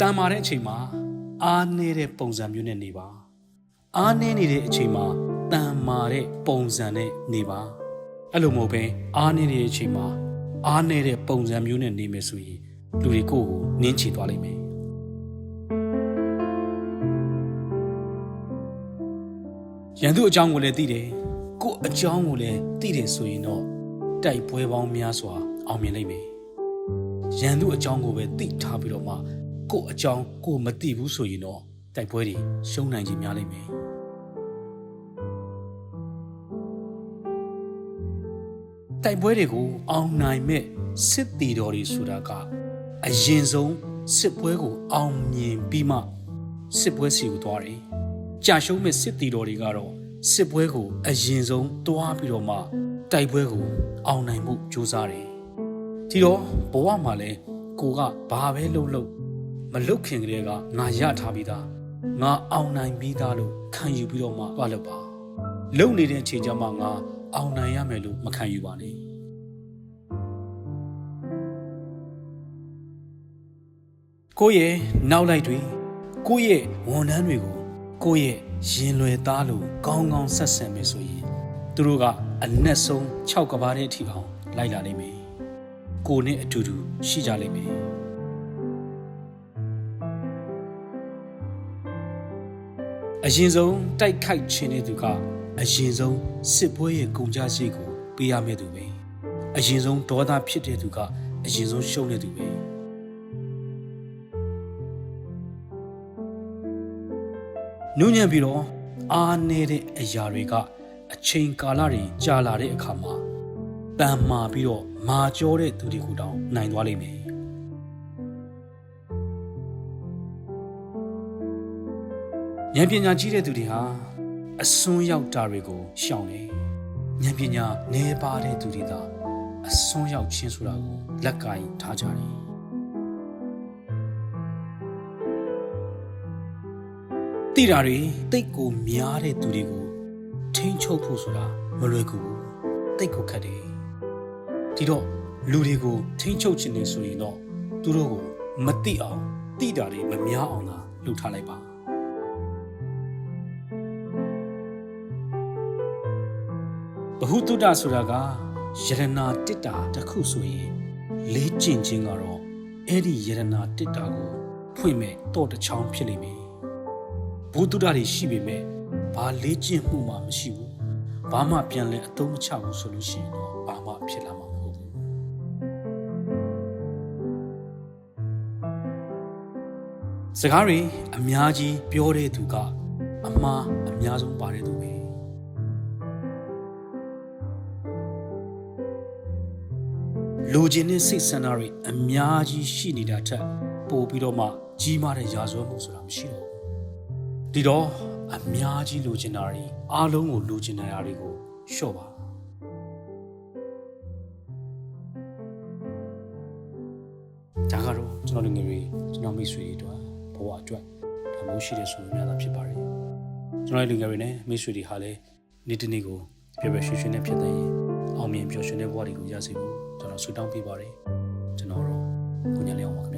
တန်မာတဲ့အချိန်မှာအားနေတဲ့ပုံစံမျိုးနဲ့နေပါအားနေနေတဲ့အချိန်မှာတန်မာတဲ့ပုံစံနဲ့နေပါအဲ့လိုမဟုတ်ဘဲအားနေနေတဲ့အချိန်မှာအားနေတဲ့ပုံစံမျိုးနဲ့နေမယ်ဆိုရင်လူတွေကိုယ်ကိုနင်းချီသွားလိမ့်မယ်ရန်သူအကြောင်းကိုလည်းသိတယ်ကိုယ့်အကြောင်းကိုလည်းသိတယ်ဆိုရင်တော့တိုက်ပွဲပေါင်းများစွာအောင်မြင်လိမ့်မယ်ရန်သူအကြောင်းကိုပဲသိထားပြီးတော့မှ ကိုယ့်အကြောင်းကိုယ်မသိဘူးဆိုရင်တော့တိုက်ပွဲတွေရှုံးနိုင်ခြင်းများလိမ့်မယ်တိုက်ပွဲတွေကိုအောင်နိုင်မဲ့စစ်တီတော်တွေဆိုတာကအရင်ဆုံးစစ်ပွဲကိုအောင်မြင်ပြီးမှစစ်ပွဲစီကိုသွားတယ်။ကြာရှုံးမဲ့စစ်တီတော်တွေကတော့စစ်ပွဲကိုအရင်ဆုံးတွားပြီးတော့မှတိုက်ပွဲကိုအောင်နိုင်မှုကြိုးစားတယ်။ဒီတော့ဘဝမှာလဲကိုကဘာပဲလုပ်လို့ မလုတ်ခင်ကလေးကငါရထားပြီးသားငါအောင်နိုင်ပြီးသားလို့ခံယူပြီးတော့မှသွားလို့ပါ။လုံနေတဲ့အချိန်ကျမှငါအောင်နိုင်ရမယ်လို့မခံယူပါနဲ့။ကိုယ့်ရဲ့နောက်လိုက်တွေကိုယ့်ရဲ့ဝန်ထမ်းတွေကိုကိုယ့်ရဲ့ရင်လွယ်သားလို့ကောင်းကောင်းဆက်ဆံမယ်ဆိုရင်သူတို့ကအနက်ဆုံး6ကဘာတဲ့အထိအောင်လိုက်လာနိုင်မယ်ကိုနဲ့အတူတူရှိကြလိမ့်မယ် အရင်ဆုံးတိုက်ခိုက်ခြင်းတဲ့သူကအရင်ဆုံးစစ်ပွဲရဲ့ကုန်ကြစည်ကိုပေးရမယ့်သူပဲအရင်ဆုံးဒေါသဖြစ်တဲ့သူကအရင်ဆုံးရှုံးတဲ့သူပဲနုညံ့ပြီးတော့အားနေတဲ့အရာတွေကအချိန်ကာလတွေကြာလာတဲ့အခါမှာတန်မာပြီးတော့မာကျောတဲ့သူတွေကိုတောင်နိုင်သွားလိမ့်မယ် ဉာဏ်ပညာကြီးတဲ့သူတွေဟာအစွန်းရောက်တာတွေကိုရှောင်တယ်ဉာဏ်ပညာနည်းပါးတဲ့သူတွေသာအစွန်းရောက်ခြင်းဆိုတာကိုလက်ကင်ထားကြတယ်တိတာတွေတိတ်ကိုများတဲ့သူတွေကိုထိန်းချုပ်ဖို့ဆိုတာမလွယ်ကူဘူးတိတ်ကိုခက်တယ်ဒီတော့လူတွေကိုထိန်းချုပ်ခြင်းနေဆိုရင်တော့သူတို့ကိုမတိအောင်တိတာတွေမများအောင်သာလှုပ်ထားလိုက်ပါ ဘဟုတုတ္တဆိုတာကယရနာတစ်တာတစ်ခုဆိုရင်လေးကျင့်ခြင်းကတော့အဲ့ဒီယရနာတစ်တာကိုဖွင့်မဲ့တော့တစ်ချောင်းဖြစ်လိမ့်မယ်ဘုဒ္ဓတွေရှိပေမဲ့ဘာလေးကျင့်မှုမှမရှိဘူးဘာမှပြန်လဲအသုံးမချဘူးဆိုလို့ရှိရင်တော့ဘာမှဖြစ်လာမှာမဟုတ်ဘူးစကားတွေအများကြီးပြောတဲ့သူကအမှားအများဆုံးပါတဲ့သူပဲ လူချင်းနဲ့စိတ်ဆန္ဒတွေအများကြီးရှိနေတာထက်ပိုပြီးတော့မှကြီးမားတဲ့ရာဇဝတ်မှုဆိုတာမရှိတော့ဘူးဒီတော့အများကြီးလူချင်တာတွေအားလုံးကိုလူချင်တာတွေကိုလျှော့ပါဒါကတော့ကျွန်တော်လူငယ်တွေကျွန်တော်မိတ်ဆွေတွေအတွက်ဘဝအတွက်ဒါမျိုးရှိတဲ့ဆိုရင်များတာဖြစ်ပါတယ်ကျွန်တော်လူငယ်တွေနဲ့မိတ်ဆွေတွေဟာလည်းနေ့တစ်နေ့ကိုပြည့်ပြည့်ရွှင်ရွှင်နဲ့ဖြစ်တဲ့ အောင်မြင်ပျော်ရွှင်တဲ့ဘဝတွေကိုရစေဖို့ကျွန်တော်ဆုတောင်းပေးပါတယ်ကျွန်တော်တို့ကိုညာလေးအောင်ပါခင်ဗျာ